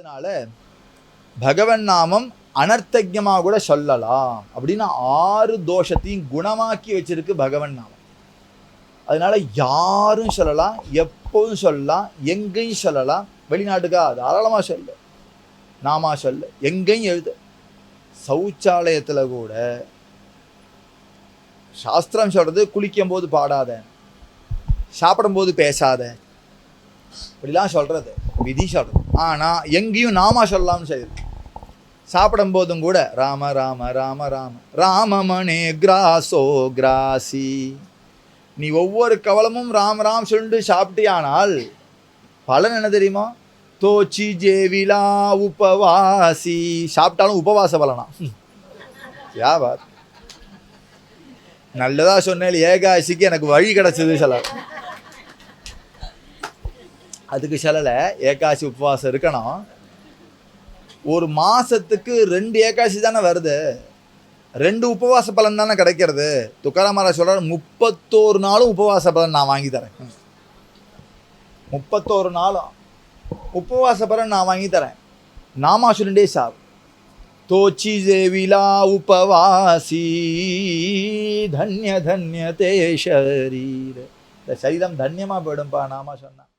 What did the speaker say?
அதனால பகவன் நாமம் அனர்த்தஜமாக கூட சொல்லலாம் அப்படின்னு ஆறு தோஷத்தையும் குணமாக்கி வச்சிருக்கு பகவன் நாமம். அதனால யாரும் சொல்லலாம் எப்போதும் சொல்லலாம் எங்கேயும் சொல்லலாம் வெளிநாட்டுக்கா தாராளமாக சொல்லு நாமா சொல்லு எங்கேயும் எழுது. சௌச்சாலயத்தில் கூட சாஸ்திரம் சொல்றது குளிக்கும் போது பாடாத சாப்பிடும்போது பேசாத இப்படிலாம் சொல்கிறது விதி சொல்கிறது ஆனால் எங்கேயும் நாமா சொல்லலாம்னு செய்யுது சாப்பிடும் போதும் கூட ராம ராம ராம ராம. ராமமணே கிராசோ கிராசி. நீ ஒவ்வொரு கவலமும் ராம் ராம் சொல்லிட்டு சாப்பிட்டியானால் பலன் என்ன தெரியுமா? தோச்சி ஜேவிலா உபவாசி. சாப்பிட்டாலும் உபவாச பலனா? யாவா பாத் நல்லதா சொன்னேன் ஏகாசிக்கு எனக்கு வழி கிடச்சது சில அதுக்கு சிலல ஏகாசி உபவாசம் இருக்கணும். ஒரு மாதத்துக்கு ரெண்டு ஏகாசி தானே வருது. ரெண்டு உபவாச பலன் தானே கிடைக்கிறது. துக்காராமரா சொல்கிறார் முப்பத்தோரு நாளும் உபவாச பலன் நான் வாங்கி தரேன். முப்பத்தோரு நாளும் உபவாச பலன் நான் வாங்கி தரேன். நாமா சொல்லிண்டே சாப் தோச்சி தேவிலா உபவாசி தன்ய தன்ய தே ஷரீர இந்த சரீரம் தன்யமா போயிடும்பா நாமா சொன்னான்